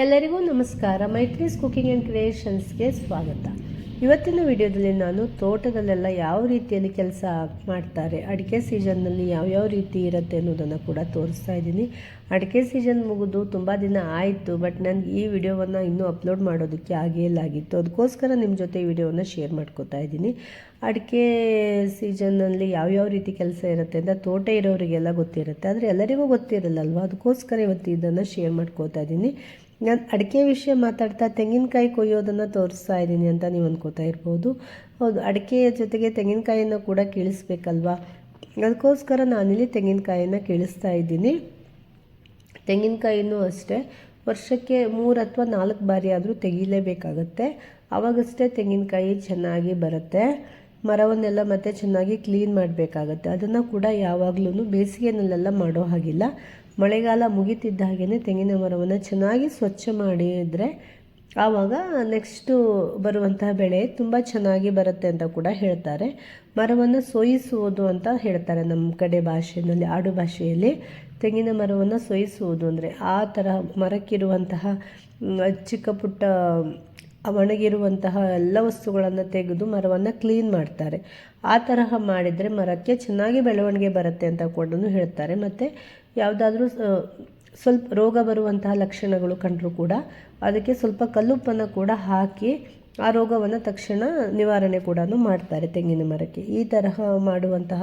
ಎಲ್ಲರಿಗೂ ನಮಸ್ಕಾರ. Maitri's cooking and ಕ್ರಿಯೇಷನ್ಸ್ಗೆ ಸ್ವಾಗತ. ಇವತ್ತಿನ ವಿಡಿಯೋದಲ್ಲಿ ನಾನು ತೋಟದಲ್ಲೆಲ್ಲ ಯಾವ ರೀತಿಯಲ್ಲಿ ಕೆಲಸ ಮಾಡ್ತಾರೆ, ಅಡಿಕೆ ಸೀಸನ್ನಲ್ಲಿ ಯಾವ್ಯಾವ ರೀತಿ ಇರುತ್ತೆ ಅನ್ನೋದನ್ನು ಕೂಡ ತೋರಿಸ್ತಾ ಇದ್ದೀನಿ. ಅಡಿಕೆ ಸೀಸನ್ ಮುಗಿದು ತುಂಬ ದಿನ ಆಯಿತು, ಬಟ್ ನನಗೆ ಈ ವಿಡಿಯೋವನ್ನು ಇನ್ನೂ ಅಪ್ಲೋಡ್ ಮಾಡೋದಕ್ಕೆ ಆಗೇ ಇಲ್ಲಾಗಿತ್ತು ಅದಕ್ಕೋಸ್ಕರ ನಿಮ್ಮ ಜೊತೆ ಈ ವಿಡಿಯೋವನ್ನು ಶೇರ್ ಮಾಡ್ಕೋತಾ ಇದ್ದೀನಿ. ಅಡಿಕೆ ಸೀಸನ್ನಲ್ಲಿ ಯಾವ್ಯಾವ ರೀತಿ ಕೆಲಸ ಇರುತ್ತೆ ಅಂತ ತೋಟ ಇರೋರಿಗೆಲ್ಲ ಗೊತ್ತಿರುತ್ತೆ, ಆದರೆ ಎಲ್ಲರಿಗೂ ಗೊತ್ತಿರಲ್ಲಲ್ವ? ಅದಕ್ಕೋಸ್ಕರ ಇವತ್ತು ಇದನ್ನು ಶೇರ್ ಮಾಡ್ಕೋತಾ ಇದ್ದೀನಿ. ನಾನು ಅಡಿಕೆ ವಿಷಯ ಮಾತಾಡ್ತಾ ತೆಂಗಿನಕಾಯಿ ಕೊಯ್ಯೋದನ್ನು ತೋರಿಸ್ತಾ ಇದ್ದೀನಿ ಅಂತ ನೀವು ಅಂದ್ಕೋತಾ ಇರ್ಬೋದು. ಹೌದು, ಅಡಿಕೆಯ ಜೊತೆಗೆ ತೆಂಗಿನಕಾಯಿಯನ್ನು ಕೂಡ ಕೀಳಿಸ್ಬೇಕಲ್ವಾ? ಅದಕ್ಕೋಸ್ಕರ ನಾನಿಲ್ಲಿ ತೆಂಗಿನಕಾಯಿಯನ್ನು ಕೀಳಿಸ್ತಾ ಇದ್ದೀನಿ. ತೆಂಗಿನಕಾಯಿನೂ ಅಷ್ಟೇ, ವರ್ಷಕ್ಕೆ ಮೂರು ಅಥವಾ ನಾಲ್ಕು ಬಾರಿ ಆದರೂ ತೆಗಿಲೇಬೇಕಾಗತ್ತೆ. ಆವಾಗಷ್ಟೇ ತೆಂಗಿನಕಾಯಿ ಚೆನ್ನಾಗಿ ಬರುತ್ತೆ. ಮರವನ್ನೆಲ್ಲ ಮತ್ತೆ ಚೆನ್ನಾಗಿ ಕ್ಲೀನ್ ಮಾಡಬೇಕಾಗತ್ತೆ. ಅದನ್ನು ಕೂಡ ಯಾವಾಗಲೂ ಬೇಸಿಗೆನಲ್ಲೆಲ್ಲ ಮಾಡೋ ಹಾಗಿಲ್ಲ. ಮಳೆಗಾಲ ಮುಗಿತಿದ್ದ ಹಾಗೆಯೇ ತೆಂಗಿನ ಮರವನ್ನು ಚೆನ್ನಾಗಿ ಸ್ವಚ್ಛ ಮಾಡಿದರೆ ಆವಾಗ ನೆಕ್ಸ್ಟು ಬರುವಂತಹ ಬೆಳೆ ತುಂಬ ಚೆನ್ನಾಗಿ ಬರುತ್ತೆ ಅಂತ ಕೂಡ ಹೇಳ್ತಾರೆ. ಮರವನ್ನು ಸೋಯಿಸುವುದು ಅಂತ ಹೇಳ್ತಾರೆ ನಮ್ಮ ಕಡೆ ಭಾಷೆಯಲ್ಲಿ, ಆಡು ಭಾಷೆಯಲ್ಲಿ. ತೆಂಗಿನ ಮರವನ್ನು ಸೋಯಿಸುವುದು ಅಂದರೆ ಆ ಥರ ಮರಕ್ಕಿರುವಂತಹ ಚಿಕ್ಕ ಪುಟ್ಟ ಒಣಗಿರುವಂತಹ ಎಲ್ಲ ವಸ್ತುಗಳನ್ನು ತೆಗೆದು ಮರವನ್ನು ಕ್ಲೀನ್ ಮಾಡ್ತಾರೆ. ಆ ತರಹ ಮಾಡಿದರೆ ಮರಕ್ಕೆ ಚೆನ್ನಾಗಿ ಬೆಳವಣಿಗೆ ಬರುತ್ತೆ ಅಂತ ಕೂಡ ಹೇಳ್ತಾರೆ. ಮತ್ತು ಯಾವುದಾದ್ರೂ ಸ್ವಲ್ಪ ರೋಗ ಬರುವಂತಹ ಲಕ್ಷಣಗಳು ಕಂಡರೂ ಕೂಡ ಅದಕ್ಕೆ ಸ್ವಲ್ಪ ಕಲ್ಲುಪ್ಪನ್ನು ಕೂಡ ಹಾಕಿ ಆ ರೋಗವನ್ನು ತಕ್ಷಣ ನಿವಾರಣೆ ಕೂಡ ಮಾಡ್ತಾರೆ ತೆಂಗಿನ ಮರಕ್ಕೆ. ಈ ತರಹ ಮಾಡುವಂತಹ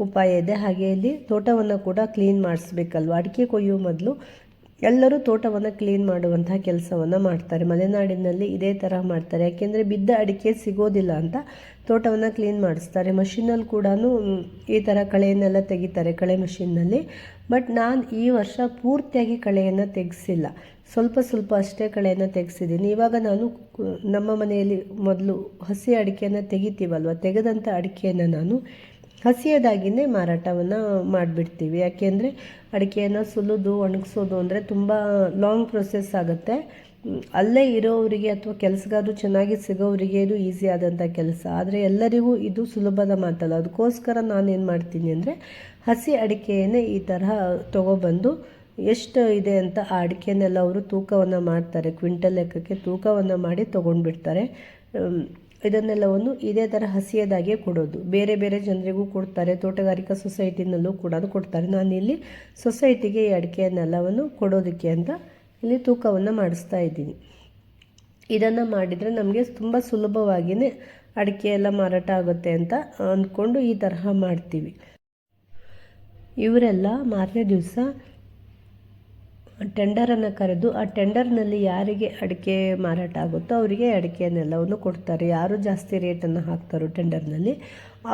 ಉಪಾಯ ಇದೆ. ಹಾಗೆ ಇಲ್ಲಿ ತೋಟವನ್ನು ಕೂಡ ಕ್ಲೀನ್ ಮಾಡಿಸ್ಬೇಕಲ್ವ? ಅಡಿಕೆ ಕೊಯ್ಯುವ ಮೊದಲು ಎಲ್ಲರೂ ತೋಟವನ್ನು ಕ್ಲೀನ್ ಮಾಡುವಂತಹ ಕೆಲಸವನ್ನು ಮಾಡ್ತಾರೆ. ಮಲೆನಾಡಿನಲ್ಲಿ ಇದೇ ಥರ ಮಾಡ್ತಾರೆ. ಯಾಕೆಂದರೆ ಬಿದ್ದ ಅಡಿಕೆ ಸಿಗೋದಿಲ್ಲ ಅಂತ ತೋಟವನ್ನು ಕ್ಲೀನ್ ಮಾಡಿಸ್ತಾರೆ. ಮಷಿನಲ್ಲಿ ಕೂಡ ಈ ಥರ ಕಳೆಯನ್ನೆಲ್ಲ ತೆಗಿತಾರೆ ಕಳೆ ಮಷಿನ್ನಲ್ಲಿ ಬಟ್ ನಾನು ಈ ವರ್ಷ ಪೂರ್ತಿಯಾಗಿ ಕಳೆಯನ್ನು ತೆಗೆಸಿಲ್ಲ. ಸ್ವಲ್ಪ ಸ್ವಲ್ಪ ಅಷ್ಟೇ ಕಳೆಯನ್ನು ತೆಗೆಸಿದ್ದೀನಿ. ಇವಾಗ ನಾನು ನಮ್ಮ ಮನೆಯಲ್ಲಿ ಮೊದಲು ಹಸಿ ಅಡಿಕೆಯನ್ನು ತೆಗಿತೀವಲ್ವ? ತೆಗೆದಂಥ ಅಡಿಕೆಯನ್ನು ನಾನು ಹಸಿಯದಾಗಿಯೇ ಮಾರಾಟವನ್ನು ಮಾಡಿಬಿಡ್ತೀವಿ. ಯಾಕೆಂದರೆ ಅಡಿಕೆಯನ್ನು ಸುಲಿದು, ಒಣಗಿಸೋದು ಅಂದರೆ ತುಂಬ ಲಾಂಗ್ ಪ್ರೊಸೆಸ್ ಆಗುತ್ತೆ. ಅಲ್ಲೇ ಇರೋವರಿಗೆ ಅಥವಾ ಕೆಲಸಗಾರರು ಚೆನ್ನಾಗಿ ಸಿಗೋವರಿಗೆ ಇದು ಈಸಿ ಆದಂಥ ಕೆಲಸ. ಆದರೆ ಎಲ್ಲರಿಗೂ ಇದು ಸುಲಭದ ಮಾತಲ್ಲ. ಅದಕ್ಕೋಸ್ಕರ ನಾನೇನು ಮಾಡ್ತೀನಿ ಅಂದರೆ ಹಸಿ ಅಡಿಕೆಯನ್ನೇ ಈ ತರಹ ತೊಗೊಬಂದು ಎಷ್ಟು ಇದೆ ಅಂತ ಆ ಅಡಿಕೆನೆಲ್ಲ ಅವರು ತೂಕವನ್ನು ಮಾಡ್ತಾರೆ. ಕ್ವಿಂಟಲ್ ಲೆಕ್ಕಕ್ಕೆ ತೂಕವನ್ನು ಮಾಡಿ ತೊಗೊಂಡ್ಬಿಡ್ತಾರೆ. ಇದನ್ನೆಲ್ಲವನ್ನು ಇದೇ ಥರ ಹಸಿಯದಾಗೆ ಕೊಡೋದು. ಬೇರೆ ಬೇರೆ ಜನರಿಗೂ ಕೊಡ್ತಾರೆ, ತೋಟಗಾರಿಕಾ ಸೊಸೈಟಿನಲ್ಲೂ ಕೂಡ ಕೊಡ್ತಾರೆ. ನಾನಿಲ್ಲಿ ಸೊಸೈಟಿಗೆ ಈ ಅಡಿಕೆಯನ್ನೆಲ್ಲವನ್ನು ಕೊಡೋದಕ್ಕೆ ಅಂತ ಇಲ್ಲಿ ತೂಕವನ್ನು ಮಾಡಿಸ್ತಾ ಇದ್ದೀನಿ. ಇದನ್ನು ಮಾಡಿದರೆ ನಮಗೆ ತುಂಬ ಸುಲಭವಾಗಿಯೇ ಅಡಿಕೆ ಎಲ್ಲ ಮಾರಾಟ ಆಗುತ್ತೆ ಅಂತ ಅಂದ್ಕೊಂಡು ಈ ತರಹ ಮಾಡ್ತೀವಿ. ಇವರೆಲ್ಲ ಮಾರನೇ ದಿವಸ ಟೆಂಡರನ್ನು ಕರೆದು ಆ ಟೆಂಡರ್ನಲ್ಲಿ ಯಾರಿಗೆ ಅಡಿಕೆ ಮಾರಾಟ ಆಗುತ್ತೋ ಅವರಿಗೆ ಅಡಿಕೆಯನ್ನೆಲ್ಲವನ್ನು ಕೊಡ್ತಾರೆ. ಯಾರು ಜಾಸ್ತಿ ರೇಟನ್ನು ಹಾಕ್ತಾರೋ ಟೆಂಡರ್ನಲ್ಲಿ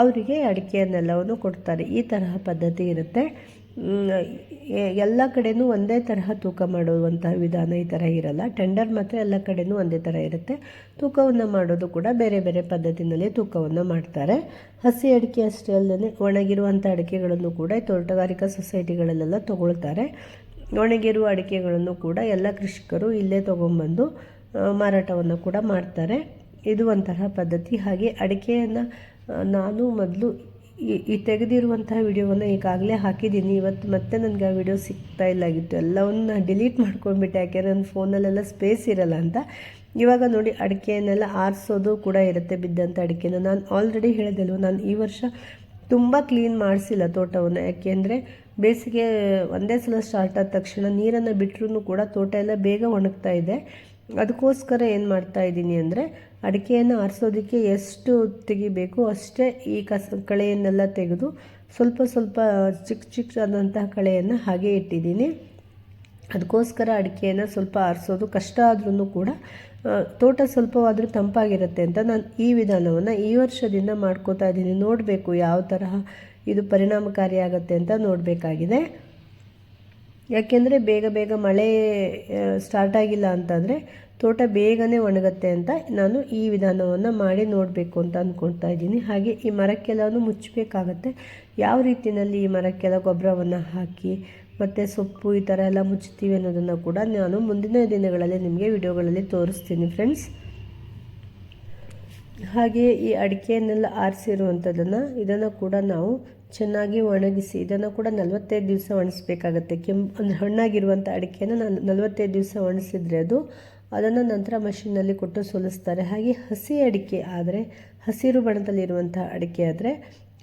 ಅವರಿಗೆ ಅಡಿಕೆಯನ್ನೆಲ್ಲವನ್ನು ಕೊಡ್ತಾರೆ. ಈ ತರಹ ಪದ್ಧತಿ ಇರುತ್ತೆ. ಎಲ್ಲ ಕಡೆಯೂ ಒಂದೇ ತರಹ ತೂಕ ಮಾಡುವಂತಹ ವಿಧಾನ ಈ ಥರ ಇರಲ್ಲ. ಟೆಂಡರ್ ಮಾತ್ರ ಎಲ್ಲ ಕಡೆಯೂ ಒಂದೇ ಥರ ಇರುತ್ತೆ. ತೂಕವನ್ನು ಮಾಡೋದು ಕೂಡ ಬೇರೆ ಬೇರೆ ಪದ್ಧತಿನಲ್ಲಿ ತೂಕವನ್ನು ಮಾಡ್ತಾರೆ. ಹಸಿ ಅಡಿಕೆ ಅಷ್ಟೇ ಅಲ್ಲದೆ ಒಣಗಿರುವಂಥ ಅಡಿಕೆಗಳನ್ನು ಕೂಡ ತೋಟಗಾರಿಕಾ ಸೊಸೈಟಿಗಳಲ್ಲೆಲ್ಲ ತೊಗೊಳ್ತಾರೆ. ಒಣಗಿರುವ ಅಡಿಕೆಗಳನ್ನು ಕೂಡ ಎಲ್ಲ ಕೃಷಿಕರು ಇಲ್ಲೇ ತೊಗೊಂಬಂದು ಮಾರಾಟವನ್ನು ಕೂಡ ಮಾಡ್ತಾರೆ. ಇದು ಒಂಥರ ಪದ್ಧತಿ. ಹಾಗೆ ಅಡಿಕೆಯನ್ನು ನಾನು ಮೊದಲು ಈ ತೆಗೆದಿರುವಂತಹ ವಿಡಿಯೋವನ್ನು ಈಗಾಗಲೇ ಹಾಕಿದ್ದೀನಿ. ಇವತ್ತು ಮತ್ತೆ ನನಗೆ ಆ ವಿಡಿಯೋ ಸಿಗ್ತಾ ಇಲ್ಲಾಗಿತ್ತು ಎಲ್ಲವನ್ನು ಡಿಲೀಟ್ ಮಾಡ್ಕೊಂಡ್ಬಿಟ್ಟೆ. ಯಾಕೆ ನನ್ನ ಫೋನಲ್ಲೆಲ್ಲ ಸ್ಪೇಸ್ ಇರಲ್ಲ ಅಂತ. ಇವಾಗ ನೋಡಿ, ಅಡಿಕೆಯನ್ನೆಲ್ಲ ಆರಿಸೋದು ಕೂಡ ಇರುತ್ತೆ ಬಿದ್ದಂಥ ಅಡಿಕೆನ. ನಾನು ಆಲ್ರೆಡಿ ಹೇಳಿದೆಲ್ವ ನಾನು ಈ ವರ್ಷ ತುಂಬ ಕ್ಲೀನ್ ಮಾಡಿಸಿಲ್ಲ ತೋಟವನ್ನು. ಯಾಕೆಂದರೆ ಬೇಸಿಗೆ ಒಂದೇ ಸಲ ಸ್ಟಾರ್ಟ್ ಆದ ತಕ್ಷಣ ನೀರನ್ನು ಬಿಟ್ಟರೂ ಕೂಡ ತೋಟ ಎಲ್ಲ ಬೇಗ ಒಣಗ್ತಾ ಇದೆ. ಅದಕ್ಕೋಸ್ಕರ ಏನು ಮಾಡ್ತಾ ಇದ್ದೀನಿ ಅಂದರೆ ಅಡಿಕೆಯನ್ನು ಆರಿಸೋದಕ್ಕೆ ಎಷ್ಟು ತೆಗಿಬೇಕು ಅಷ್ಟೇ ಈ ಕಸ ಕಳೆಯನ್ನೆಲ್ಲ ತೆಗೆದು ಸ್ವಲ್ಪ ಸ್ವಲ್ಪ ಚಿಕ್ಕ ಚಿಕ್ಕದಾದಂತಹ ಕಳೆಯನ್ನು ಹಾಗೆ ಇಟ್ಟಿದ್ದೀನಿ. ಅದಕ್ಕೋಸ್ಕರ ಅಡಿಕೆಯನ್ನು ಸ್ವಲ್ಪ ಆರಿಸೋದು ಕಷ್ಟ ಆದ್ರೂ ಕೂಡ ತೋಟ ಸ್ವಲ್ಪವಾದರೂ ತಂಪಾಗಿರುತ್ತೆ ಅಂತ ನಾನು ಈ ವಿಧಾನವನ್ನು ಈ ವರ್ಷದಿಂದ ಮಾಡ್ಕೋತಾ ಇದ್ದೀನಿ. ನೋಡಬೇಕು ಯಾವ ತರಹ ಇದು ಪರಿಣಾಮಕಾರಿಯಾಗತ್ತೆ ಅಂತ ನೋಡಬೇಕಾಗಿದೆ. ಯಾಕೆಂದರೆ ಬೇಗ ಬೇಗ ಮಳೆ ಸ್ಟಾರ್ಟ್ ಆಗಿಲ್ಲ ಅಂತಂದರೆ ತೋಟ ಬೇಗನೆ ಒಣಗುತ್ತೆ ಅಂತ ನಾನು ಈ ವಿಧಾನವನ್ನು ಮಾಡಿ ನೋಡಬೇಕು ಅಂತ ಅಂದ್ಕೊಳ್ತಾ ಇದ್ದೀನಿ. ಹಾಗೆ ಈ ಮರಕ್ಕೆಲ್ಲನೂ ಮುಚ್ಚಬೇಕಾಗತ್ತೆ. ಯಾವ ರೀತಿಯಲ್ಲಿ ಈ ಮರಕ್ಕೆಲ್ಲ ಗೊಬ್ಬರವನ್ನು ಹಾಕಿ ಮತ್ತು ಸೊಪ್ಪು ಈ ಥರ ಎಲ್ಲ ಮುಚ್ಚುತ್ತೀವಿ ಅನ್ನೋದನ್ನು ಕೂಡ ನಾನು ಮುಂದಿನ ದಿನಗಳಲ್ಲಿ ನಿಮಗೆ ವಿಡಿಯೋಗಳಲ್ಲಿ ತೋರಿಸ್ತೀನಿ ಫ್ರೆಂಡ್ಸ್ ಹಾಗೆಯೇ ಈ ಅಡಿಕೆಯನ್ನೆಲ್ಲ ಆರಿಸಿರುವಂಥದ್ದನ್ನು ಇದನ್ನು ಕೂಡ ನಾವು ಚೆನ್ನಾಗಿ ಒಣಗಿಸಿ, ಇದನ್ನು ಕೂಡ ನಲವತ್ತೈದು ದಿವಸ ಒಣಗಿಸ್ಬೇಕಾಗತ್ತೆ. ಕೆಂಪು ಅಂದರೆ ಹಣ್ಣಾಗಿರುವಂಥ ಅಡಿಕೆಯನ್ನು ನಾನು ನಲವತ್ತೈದು ದಿವಸ ಒಣಗಿಸಿದ್ರೆ ಅದು, ಅದನ್ನು ನಂತರ ಮಷಿನ್ನಲ್ಲಿ ಕೊಟ್ಟು ಸೋಲಿಸ್ತಾರೆ. ಹಾಗೆ ಹಸಿ ಅಡಿಕೆ ಆದರೆ, ಹಸಿರು ಬಣ್ಣದಲ್ಲಿರುವಂಥ ಅಡಿಕೆ ಆದರೆ,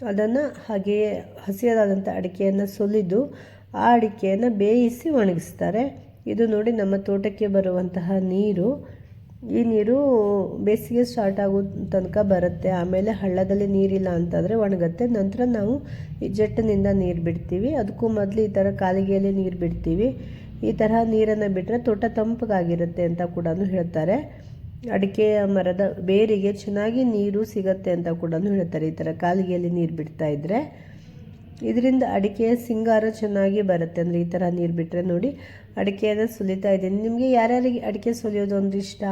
ಅದನ್ನು ಹಾಗೆಯೇ ಹಸಿಯಾದಂಥ ಅಡಿಕೆಯನ್ನು ಸುಲಿದು ಆ ಅಡಿಕೆಯನ್ನು ಬೇಯಿಸಿ ಒಣಗಿಸ್ತಾರೆ. ಇದು ನೋಡಿ ನಮ್ಮ ತೋಟಕ್ಕೆ ಬರುವಂತಹ ನೀರು ಈ ನೀರು ಬೇಸಿಗೆ ಸ್ಟಾರ್ಟ್ ಆಗೋ ತನಕ ಬರುತ್ತೆ. ಆಮೇಲೆ ಹಳ್ಳದಲ್ಲಿ ನೀರಿಲ್ಲ ಅಂತಂದರೆ ಒಣಗುತ್ತೆ. ನಂತರ ನಾವು ಈ ಜೆಟ್ಟಿನಿಂದ ನೀರು ಬಿಡ್ತೀವಿ. ಅದಕ್ಕೂ ಮೊದಲು ಈ ಥರ ಕಾಲಿಗೆಯಲ್ಲಿ ನೀರು ಬಿಡ್ತೀವಿ. ಈ ತರಹ ನೀರನ್ನು ಬಿಟ್ಟರೆ ತೋಟ ತಂಪಗಾಗಿರುತ್ತೆ ಅಂತ ಕೂಡ ಹೇಳ್ತಾರೆ. ಅಡಿಕೆ ಮರದ ಬೇರಿಗೆ ಚೆನ್ನಾಗಿ ನೀರು ಸಿಗತ್ತೆ ಅಂತ ಕೂಡ ಹೇಳ್ತಾರೆ ಈ ಥರ ಕಾಲಿಗೆಯಲ್ಲಿ ನೀರು ಬಿಡ್ತಾ ಇದ್ದರೆ ಇದರಿಂದ ಅಡಿಕೆ ಸಿಂಗಾರ ಚೆನ್ನಾಗಿ ಬರುತ್ತೆ. ಅಂದರೆ ಈ ಥರ ನೀರು ಬಿಟ್ಟರೆ ನೋಡಿ ಅಡಿಕೆಯನ್ನು ಸುಲಿತಾ ಇದ್ದೀನಿ. ನಿಮಗೆ ಯಾರ್ಯಾರಿಗೆ ಅಡಿಕೆ ಸುಲಿಯೋದು ಒಂದು ಇಷ್ಟ?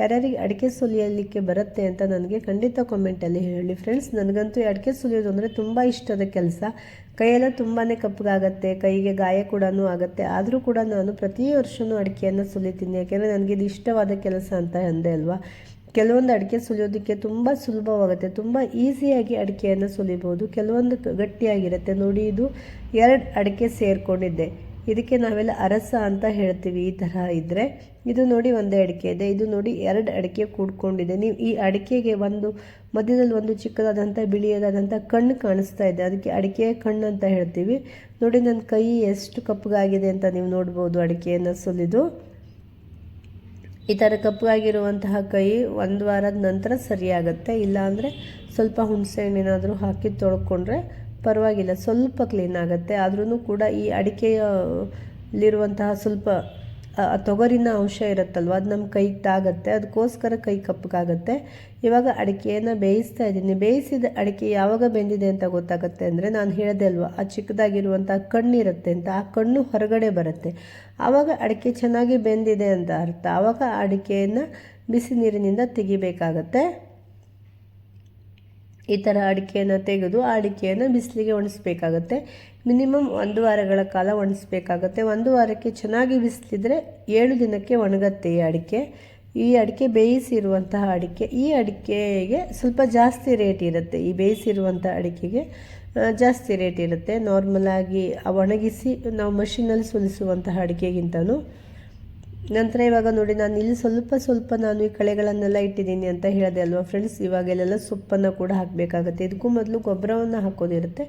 ಯಾರ್ಯಾರಿಗೆ ಅಡಿಕೆ ಸುಲಿಯಲಿಕ್ಕೆ ಬರುತ್ತೆ ಅಂತ ನನಗೆ ಖಂಡಿತ ಕಾಮೆಂಟಲ್ಲಿ ಹೇಳಿ. ಫ್ರೆಂಡ್ಸ್ ನನಗಂತೂ ಅಡಿಕೆ ಸುಲಿಯೋದು ಅಂದರೆ ತುಂಬ ಇಷ್ಟದ ಕೆಲಸ. ಕೈಯೆಲ್ಲ ತುಂಬಾ ಕಪ್ಪಗಾಗತ್ತೆ, ಕೈಗೆ ಗಾಯ ಕೂಡ ಆಗುತ್ತೆ. ಆದರೂ ಕೂಡ ನಾನು ಪ್ರತಿ ವರ್ಷವೂ ಅಡಿಕೆಯನ್ನು ಸುಲಿತೀನಿ. ಯಾಕೆಂದರೆ ನನಗೆ ಇದು ಇಷ್ಟವಾದ ಕೆಲಸ ಅಂತ ಅಂದೆ ಅಲ್ವಾ? ಕೆಲವೊಂದು ಅಡಿಕೆ ಸುಲಿಯೋದಕ್ಕೆ ತುಂಬ ಸುಲಭವಾಗುತ್ತೆ. ತುಂಬ ಈಸಿಯಾಗಿ ಅಡಿಕೆಯನ್ನು ಸುಲಿಬೋದು. ಕೆಲವೊಂದು ಗಟ್ಟಿಯಾಗಿರುತ್ತೆ. ನೋಡಿ, ಇದು ಎರಡು ಅಡಿಕೆ ಸೇರಿಕೊಂಡಿದ್ದೆ. ಇದಕ್ಕೆ ನಾವೆಲ್ಲ ಅರಸ ಅಂತ ಹೇಳ್ತೀವಿ. ಈ ಥರ ಇದ್ದರೆ ಇದು ನೋಡಿ ಒಂದೇ ಅಡಿಕೆ ಇದೆ. ಇದು ನೋಡಿ ಎರಡು ಅಡಿಕೆ ಕೂಡ್ಕೊಂಡಿದೆ. ನೀವು ಈ ಅಡಿಕೆಗೆ ಒಂದು, ಮಧ್ಯದಲ್ಲಿ ಒಂದು ಚಿಕ್ಕದಾದಂಥ ಬಿಳಿಯದಾದಂಥ ಕಣ್ಣು ಕಾಣಿಸ್ತಾ ಇದೆ. ಅದಕ್ಕೆ ಅಡಿಕೆ ಕಣ್ಣು ಅಂತ ಹೇಳ್ತೀವಿ. ನೋಡಿ ನನ್ನ ಕೈ ಎಷ್ಟು ಕಪ್ಪಗಾಗಿದೆ ಅಂತ ನೀವು ನೋಡ್ಬೋದು ಅಡಿಕೆಯನ್ನು ಸುಲಿದು. ಈ ಥರ ಕಪ್ಪಗಾಗಿರುವಂತಹ ಕೈ ಒಂದು ವಾರದ ನಂತರ ಸರಿಯಾಗುತ್ತೆ. ಇಲ್ಲಾಂದರೆ ಸ್ವಲ್ಪ ಹುಣಸೆ ಹಣ್ಣೇನಾದರೂ ಹಾಕಿ ತೊಳ್ಕೊಂಡ್ರೆ ಪರವಾಗಿಲ್ಲ, ಸ್ವಲ್ಪ ಕ್ಲೀನ್ ಆಗುತ್ತೆ. ಆದ್ರೂ ಕೂಡ ಈ ಅಡಿಕೆಯಲ್ಲಿರುವಂತಹ ಸ್ವಲ್ಪ ತೊಗರಿನ ಅಂಶ ಇರುತ್ತಲ್ವ, ಅದು ನಮ್ಮ ಕೈಗೆ ತಾಗತ್ತೆ. ಅದಕ್ಕೋಸ್ಕರ ಕೈ ಕಪ್ಪಗಾಗುತ್ತೆ. ಇವಾಗ ಅಡಿಕೆಯನ್ನು ಬೇಯಿಸ್ತಾ ಇದ್ದೀನಿ. ಬೇಯಿಸಿದ ಅಡಿಕೆ ಯಾವಾಗ ಬೆಂದಿದೆ ಅಂತ ಗೊತ್ತಾಗುತ್ತೆ ಅಂದರೆ, ನಾನು ಹೇಳಿದೆ ಅಲ್ವಾ, ಆ ಚಿಕ್ಕದಾಗಿರುವಂಥ ಕಣ್ಣಿರುತ್ತೆ ಅಂತ. ಆ ಕಣ್ಣು ಹೊರಗಡೆ ಬರುತ್ತೆ. ಆವಾಗ ಅಡಿಕೆ ಚೆನ್ನಾಗಿ ಬೆಂದಿದೆ ಅಂತ ಅರ್ಥ. ಆವಾಗ ಅಡಿಕೆಯನ್ನು ಬಿಸಿ ನೀರಿನಿಂದ ತೆಗಿಬೇಕಾಗತ್ತೆ. ಈ ಥರ ಅಡಿಕೆಯನ್ನು ತೆಗೆದು ಆ ಅಡಿಕೆಯನ್ನು ಬಿಸಿಲಿಗೆ ಒಣಸ್ಬೇಕಾಗತ್ತೆ. ಮಿನಿಮಮ್ ಒಂದು ವಾರಗಳ ಕಾಲ ಒಣಸ್ಬೇಕಾಗುತ್ತೆ. ಒಂದು ವಾರಕ್ಕೆ ಚೆನ್ನಾಗಿ ಬಿಸಿಲಿದ್ರೆ ಏಳು ದಿನಕ್ಕೆ ಒಣಗತ್ತೆ ಈ ಅಡಿಕೆ. ಈ ಅಡಿಕೆ ಬೇಯಿಸಿರುವಂತಹ ಅಡಿಕೆ, ಈ ಅಡಿಕೆಗೆ ಸ್ವಲ್ಪ ಜಾಸ್ತಿ ರೇಟ್ ಇರುತ್ತೆ. ಈ ಬೇಯಿಸಿರುವಂಥ ಅಡಿಕೆಗೆ ಜಾಸ್ತಿ ರೇಟ್ ಇರುತ್ತೆ. ನಾರ್ಮಲಾಗಿ ಒಣಗಿಸಿ ನಾವು ಮಷಿನಲ್ಲಿ ಸುಲಿಸುವಂತಹ ಅಡಿಕೆಗಿಂತನೂ. ನಂತರ ಇವಾಗ ನೋಡಿ, ನಾನು ಇಲ್ಲಿ ಸ್ವಲ್ಪ ಸ್ವಲ್ಪ ನಾನು ಈ ಕಳೆಗಳನ್ನೆಲ್ಲ ಇಟ್ಟಿದ್ದೀನಿ ಅಂತ ಹೇಳಿದೆ ಅಲ್ವಾ ಫ್ರೆಂಡ್ಸ್ ಇವಾಗ ಇಲ್ಲೆಲ್ಲ ಸೊಪ್ಪನ್ನು ಕೂಡ ಹಾಕಬೇಕಾಗುತ್ತೆ. ಇದಕ್ಕೂ ಮೊದಲು ಗೊಬ್ಬರವನ್ನು ಹಾಕೋದಿರುತ್ತೆ.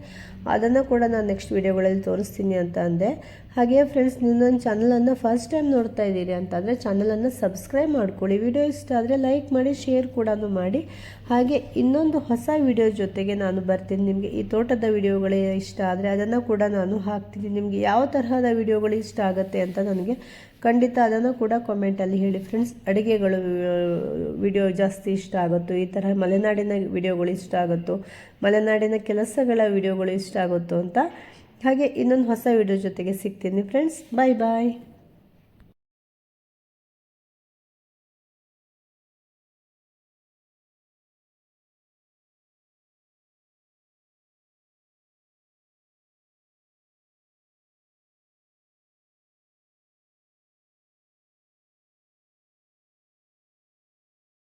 ಅದನ್ನು ಕೂಡ ನಾನು ನೆಕ್ಸ್ಟ್ ವೀಡಿಯೋಗಳಲ್ಲಿ ತೋರಿಸ್ತೀನಿ ಅಂತ ಅಂದೆ. ಹಾಗೆ ಫ್ರೆಂಡ್ಸ್ ನೀವು ನನ್ನ ಚಾನಲನ್ನು ಫಸ್ಟ್ ಟೈಮ್ ನೋಡ್ತಾ ಇದ್ದೀರಿ ಅಂತಂದರೆ ಚಾನಲನ್ನು ಸಬ್ಸ್ಕ್ರೈಬ್ ಮಾಡ್ಕೊಳ್ಳಿ. ವಿಡಿಯೋ ಇಷ್ಟ ಆದರೆ ಲೈಕ್ ಮಾಡಿ ಶೇರ್ ಕೂಡ ಮಾಡಿ. ಹಾಗೆ ಇನ್ನೊಂದು ಹೊಸ ವಿಡಿಯೋ ಜೊತೆಗೆ ನಾನು ಬರ್ತೀನಿ. ನಿಮಗೆ ಈ ತೋಟದ ವೀಡಿಯೋಗಳೇ ಇಷ್ಟ ಆದರೆ ಅದನ್ನು ಕೂಡ ನಾನು ಹಾಕ್ತೀನಿ. ನಿಮಗೆ ಯಾವ ತರಹದ ವಿಡಿಯೋಗಳು ಇಷ್ಟ ಆಗುತ್ತೆ ಅಂತ ನನಗೆ ಖಂಡಿತ ಅದನ್ನು ಕೂಡ ಕಾಮೆಂಟಲ್ಲಿ ಹೇಳಿ ಫ್ರೆಂಡ್ಸ್ ಅಡುಗೆಗಳು ವಿಡಿಯೋ ಜಾಸ್ತಿ ಇಷ್ಟ ಆಗುತ್ತೋ, ಈ ಥರ ಮಲೆನಾಡಿನ ವಿಡಿಯೋಗಳು ಇಷ್ಟ ಆಗುತ್ತೋ, ಮಲೆನಾಡಿನ ಕೆಲಸಗಳ ವಿಡಿಯೋಗಳು ಇಷ್ಟ ಆಗುತ್ತೋ ಅಂತ ಹಾಗೆ ಇನ್ನೊಂದು ಹೊಸ ವಿಡಿಯೋ ಜೊತೆಗೆ ಸಿಗ್ತೀನಿ ಫ್ರೆಂಡ್ಸ್ ಬಾಯ್ ಬಾಯ್